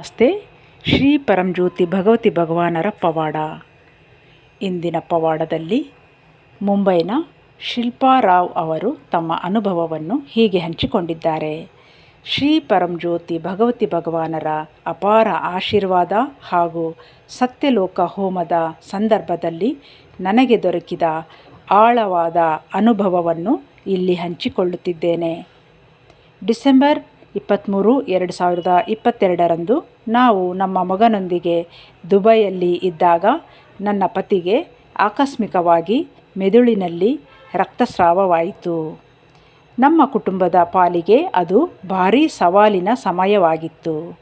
ನಮಸ್ತೆ ಶ್ರೀ ಪರಂಜ್ಯೋತಿ ಭಗವತಿ ಭಗವಾನರ ಪವಾಡ. ಇಂದಿನ ಪವಾಡದಲ್ಲಿ ಮುಂಬೈನ ಶಿಲ್ಪಾ ರಾವ್ ಅವರು ತಮ್ಮ ಅನುಭವವನ್ನು ಹೀಗೆ ಹಂಚಿಕೊಂಡಿದ್ದಾರೆ. ಶ್ರೀ ಪರಂಜ್ಯೋತಿ ಭಗವತಿ ಭಗವಾನರ ಅಪಾರ ಆಶೀರ್ವಾದ ಹಾಗೂ ಸತ್ಯಲೋಕ ಹೋಮದ ಸಂದರ್ಭದಲ್ಲಿ ನನಗೆ ದೊರಕಿದ ಆಳವಾದ ಅನುಭವವನ್ನು ಇಲ್ಲಿ ಹಂಚಿಕೊಳ್ಳುತ್ತಿದ್ದೇನೆ. ಡಿಸೆಂಬರ್ ಇಪ್ಪತ್ತ್ಮೂರು ಎರಡು ಸಾವಿರದ ಇಪ್ಪತ್ತೆರಡರಂದು ನಾವು ನಮ್ಮ ಮಗನೊಂದಿಗೆ ದುಬೈಯಲ್ಲಿ ಇದ್ದಾಗ ನನ್ನ ಪತಿಗೆ ಆಕಸ್ಮಿಕವಾಗಿ ಮೆದುಳಿನಲ್ಲಿ ರಕ್ತಸ್ರಾವವಾಯಿತು. ನಮ್ಮ ಕುಟುಂಬದ ಪಾಲಿಗೆ ಅದು ಭಾರೀ ಸವಾಲಿನ ಸಮಯವಾಗಿತ್ತು.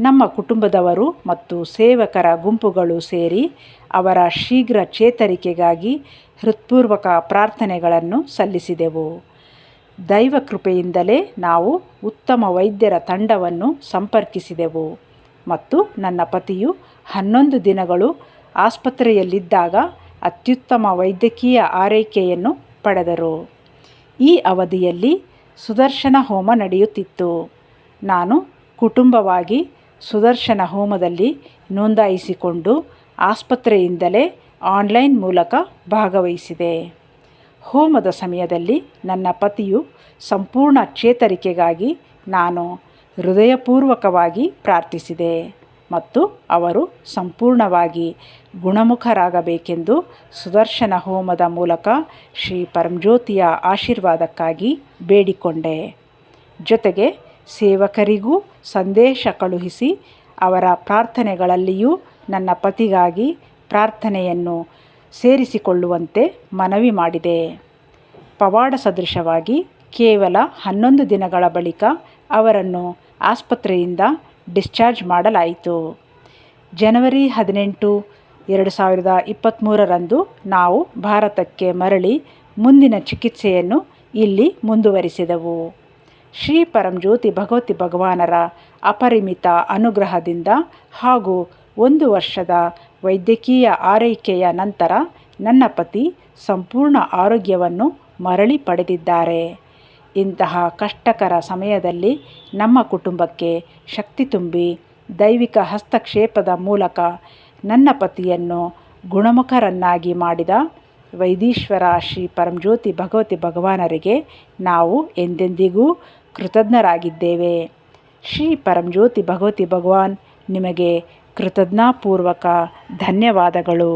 ನಮ್ಮ ಕುಟುಂಬದವರು ಮತ್ತು ಸೇವಕರ ಗುಂಪುಗಳು ಸೇರಿ ಅವರ ಶೀಘ್ರ ಚೇತರಿಕೆಗಾಗಿ ಹೃತ್ಪೂರ್ವಕ ಪ್ರಾರ್ಥನೆಗಳನ್ನು ಸಲ್ಲಿಸಿದೆವು. ದೈವ ಕೃಪೆಯಿಂದಲೇ ನಾವು ಉತ್ತಮ ವೈದ್ಯರ ತಂಡವನ್ನು ಸಂಪರ್ಕಿಸಿದೆವು. ಮತ್ತು ನನ್ನ ಪತಿಯು ಹನ್ನೊಂದು ದಿನಗಳು ಆಸ್ಪತ್ರೆಯಲ್ಲಿದ್ದಾಗ ಅತ್ಯುತ್ತಮ ವೈದ್ಯಕೀಯ ಆರೈಕೆಯನ್ನು ಪಡೆದರು. ಈ ಅವಧಿಯಲ್ಲಿ ಸುದರ್ಶನ ಹೋಮ ನಡೆಯುತ್ತಿತ್ತು. ನಾನು ಕುಟುಂಬವಾಗಿ ಸುದರ್ಶನ ಹೋಮದಲ್ಲಿ ನೋಂದಾಯಿಸಿಕೊಂಡು ಆಸ್ಪತ್ರೆಯಿಂದಲೇ ಆನ್ಲೈನ್ ಮೂಲಕ ಭಾಗವಹಿಸಿದೆ. ಹೋಮದ ಸಮಯದಲ್ಲಿ ನನ್ನ ಪತಿಯು ಸಂಪೂರ್ಣ ಚೇತರಿಕೆಗಾಗಿ ನಾನು ಹೃದಯಪೂರ್ವಕವಾಗಿ ಪ್ರಾರ್ಥಿಸಿದೆ ಮತ್ತು ಅವರು ಸಂಪೂರ್ಣವಾಗಿ ಗುಣಮುಖರಾಗಬೇಕೆಂದು ಸುದರ್ಶನ ಹೋಮದ ಮೂಲಕ ಶ್ರೀ ಪರಂಜ್ಯೋತಿಯ ಆಶೀರ್ವಾದಕ್ಕಾಗಿ ಬೇಡಿಕೊಂಡೆ. ಜೊತೆಗೆ ಸೇವಕರಿಗೂ ಸಂದೇಶ ಕಳುಹಿಸಿ ಅವರ ಪ್ರಾರ್ಥನೆಗಳಲ್ಲಿಯೂ ನನ್ನ ಪತಿಗಾಗಿ ಪ್ರಾರ್ಥನೆಯನ್ನು ಸೇರಿಸಿಕೊಳ್ಳುವಂತೆ ಮನವಿ ಮಾಡಿದೆ. ಪವಾಡ ಸದೃಶವಾಗಿ ಕೇವಲ ಹನ್ನೊಂದು ದಿನಗಳ ಬಳಿಕ ಅವರನ್ನು ಆಸ್ಪತ್ರೆಯಿಂದ ಡಿಸ್ಚಾರ್ಜ್ ಮಾಡಲಾಯಿತು. ಜನವರಿ ಹದಿನೆಂಟು, ಎರಡು ಸಾವಿರದ ಇಪ್ಪತ್ತ್ಮೂರರಂದು ನಾವು ಭಾರತಕ್ಕೆ ಮರಳಿ ಮುಂದಿನ ಚಿಕಿತ್ಸೆಯನ್ನು ಇಲ್ಲಿ ಮುಂದುವರಿಸಿದೆವು. ಶ್ರೀ ಪರಂಜ್ಯೋತಿ ಭಗವತಿ ಭಗವಾನರ ಅಪರಿಮಿತ ಅನುಗ್ರಹದಿಂದ ಹಾಗೂ ಒಂದು ವರ್ಷದ ವೈದ್ಯಕೀಯ ಆರೈಕೆಯ ನಂತರ ನನ್ನ ಪತಿ ಸಂಪೂರ್ಣ ಆರೋಗ್ಯವನ್ನು ಮರಳಿ ಪಡೆದಿದ್ದಾರೆ. ಇಂತಹ ಕಷ್ಟಕರ ಸಮಯದಲ್ಲಿ ನಮ್ಮ ಕುಟುಂಬಕ್ಕೆ ಶಕ್ತಿ ತುಂಬಿ ದೈವಿಕ ಹಸ್ತಕ್ಷೇಪದ ಮೂಲಕ ನನ್ನ ಪತಿಯನ್ನು ಗುಣಮುಖರನ್ನಾಗಿ ಮಾಡಿದ ವೈದೀಶ್ವರ ಶ್ರೀ ಪರಂಜ್ಯೋತಿ ಭಗವತಿ ಭಗವಾನರಿಗೆ ನಾವು ಎಂದೆಂದಿಗೂ ಕೃತಜ್ಞರಾಗಿದ್ದೇವೆ. ಶ್ರೀ ಪರಂಜ್ಯೋತಿ ಭಗವತಿ ಭಗವಾನ್, ನಿಮಗೆ ಕೃತಜ್ಞಾಪೂರ್ವಕ ಧನ್ಯವಾದಗಳು.